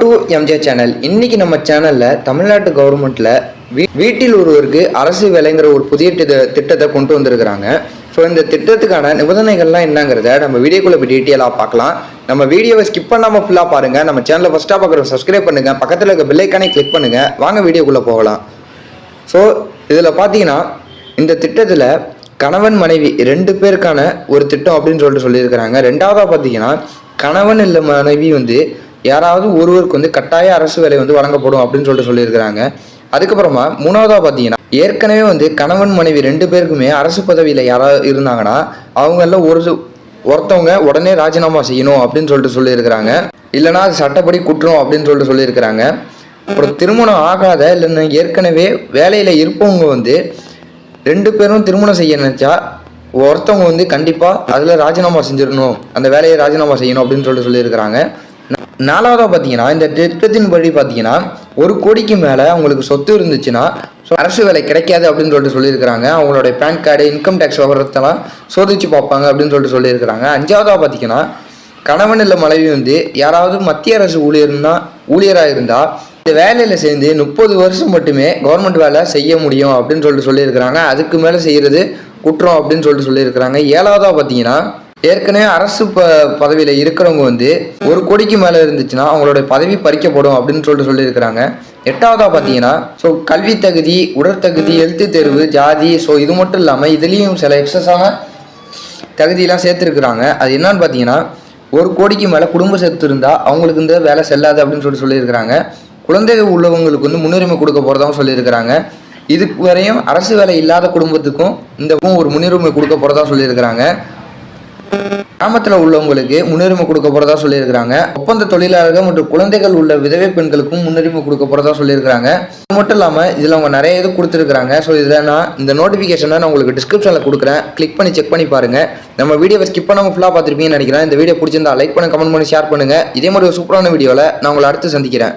To MJ channel இன்னைக்கு நம்ம சேனல்ல தமிழ்நாட்டு கவர்மெண்ட்ல வீ- வீட்டில் ஒருவருக்கு அரசு வேலைங்கிற ஒரு புதிய திட்ட- திட்டத்தை கொண்டு வந்திருக்கிறாங்க. ஸோ இந்த திட்டத்துக்கான நிபந்தனைகள்லாம் என்னங்கிறத நம்ம வீடியோக்குள்ள இப்போ டீட்டெயிலாக பார்க்கலாம். நம்ம வீடியோவை ஸ்கிப் பண்ணாமல் ஃபுல்லாக பாருங்க. நம்ம சேனலை ஃபஸ்ட்டாக பார்க்குற சப்ஸ்கிரைப் பண்ணுங்கள் பக்கத்தில் இருக்க பில்லைக்கானே கிளிக் பண்ணுங்க. வாங்க வீடியோக்குள்ளே போகலாம். ஸோ இதில் பார்த்தீங்கன்னா இந்த திட்டத்தில் கணவன் மனைவி ரெண்டு பேருக்கான ஒரு திட்டம் அப்படின்னு சொல்லிட்டு சொல்லியிருக்கிறாங்க. ரெண்டாவதாக பார்த்தீங்கன்னா கணவன் இல்லை மனைவி வந்து யாராவது ஒருவருக்கு வந்து கட்டாய அரசு வேலை வந்து வழங்கப்படும் அப்படின்னு சொல்லிட்டு சொல்லியிருக்கிறாங்க. அதுக்கப்புறமா மூணாவதாக பார்த்தீங்கன்னா ஏற்கனவே வந்து கணவன் மனைவி ரெண்டு பேருக்குமே அரசு பதவியில் யாராவது இருந்தாங்கன்னா அவங்கள ஒரு ஒருத்தவங்க உடனே ராஜினாமா செய்யணும் அப்படின்னு சொல்லிட்டு சொல்லியிருக்கிறாங்க. இல்லைனா அது சட்டப்படி குற்றம் அப்படின்னு சொல்லிட்டு சொல்லியிருக்கிறாங்க. அப்புறம் திருமணம் ஆகாத இல்லைன்னா ஏற்கனவே வேலையில் இருப்பவங்க வந்து ரெண்டு பேரும் திருமணம் செய்ய நினச்சா ஒருத்தவங்க வந்து கண்டிப்பாக அதில் ராஜினாமா செஞ்சிடணும். அந்த வேலையை ராஜினாமா செய்யணும் அப்படின்னு சொல்லிட்டு சொல்லியிருக்கிறாங்க. நாலாவதாக பார்த்தீங்கன்னா இந்த திட்டத்தின்படி பார்த்தீங்கன்னா ஒரு கோடிக்கு மேலே அவங்களுக்கு சொத்து இருந்துச்சுன்னா அரசு வேலை கிடைக்காது அப்படின்னு சொல்லிட்டு சொல்லியிருக்கிறாங்க. அவங்களுடைய பேன் கார்டு இன்கம் டேக்ஸ் விவரத்தெல்லாம் சோதிச்சு பார்ப்பாங்க அப்படின்னு சொல்லிட்டு சொல்லியிருக்கிறாங்க. அஞ்சாவதாக பார்த்தீங்கன்னா கணவன் இல்லை மனைவி வந்து யாராவது மத்திய அரசு ஊழியர்னா ஊழியராக இருந்தால் இந்த வேலையில் சேர்ந்து முப்பது வருஷம் மட்டுமே கவர்மெண்ட் வேலை செய்ய முடியும் அப்படின்னு சொல்லிட்டு சொல்லியிருக்கிறாங்க. அதுக்கு மேலே செய்கிறது குற்றம் அப்படின்னு சொல்லிட்டு சொல்லியிருக்கிறாங்க. ஏழாவதாக பார்த்தீங்கன்னா ஏற்கனவே அரசு ப பதவியில் இருக்கிறவங்க வந்து ஒரு கோடிக்கு மேலே இருந்துச்சுன்னா அவங்களோட பதவி பறிக்கப்படும் அப்படின்னு சொல்லிட்டு சொல்லியிருக்கிறாங்க. எட்டாவதாக பார்த்தீங்கன்னா ஸோ கல்வி தகுதி உடற்தகுதி எழுத்து தேர்வு ஜாதி ஸோ இது மட்டும் இல்லாமல் இதுலேயும் சில எக்ஸஸான தகுதியெல்லாம் சேர்த்துருக்குறாங்க. அது என்னன்னு பார்த்தீங்கன்னா ஒரு கோடிக்கு மேலே குடும்பம் சேர்த்துருந்தா அவங்களுக்கு இந்த வேலை செல்லாது அப்படின்னு சொல்லிட்டு சொல்லியிருக்கிறாங்க. குழந்தைகள் உள்ளவங்களுக்கு வந்து முன்னுரிமை கொடுக்க போகிறதாவும் சொல்லியிருக்கிறாங்க. இதுக்கு வரையும் அரசு வேலை இல்லாத குடும்பத்துக்கும் இந்த ஒரு முன்னுரிமை கொடுக்க போகிறதா சொல்லியிருக்கிறாங்க. கிராமத்தில் உள்ளவங்களுக்கு முன்னுரிமை கொடுக்க போகிறதா சொல்லியிருக்கிறாங்க. ஒப்பந்த தொழிலாளர்கள் மற்றும் குழந்தைகள் உள்ள விதவை பெண்களுக்கும் முன்னுரிமை கொடுக்க போகிறதா சொல்லியிருக்கிறாங்க. அது மட்டும் இல்லாமல் இதில் அவங்க நிறைய இது கொடுத்துருக்காங்க ஸோ இதில் நான் இந்த நோட்டிஃபிகேஷனை நான் உங்களுக்கு டிஸ்கிரிப்ஷனில் கொடுக்குறேன். கிளிக் பண்ணி செக் பண்ணி பாருங்கள் நம்ம வீடியோவை ஸ்கிப் பண்ணாமல் ஃபுல்லாக பார்த்துருப்பீங்கன்னு நினைக்கிறேன். இந்த வீடியோ பிடிச்சிருந்தா லைக் பண்ண கமெண்ட் பண்ணி ஷேர் பண்ணுங்கள் இதே மாதிரி ஒரு சூப்பரான வீடியோவில் நான் உங்களை அடுத்து சந்திக்கிறேன்.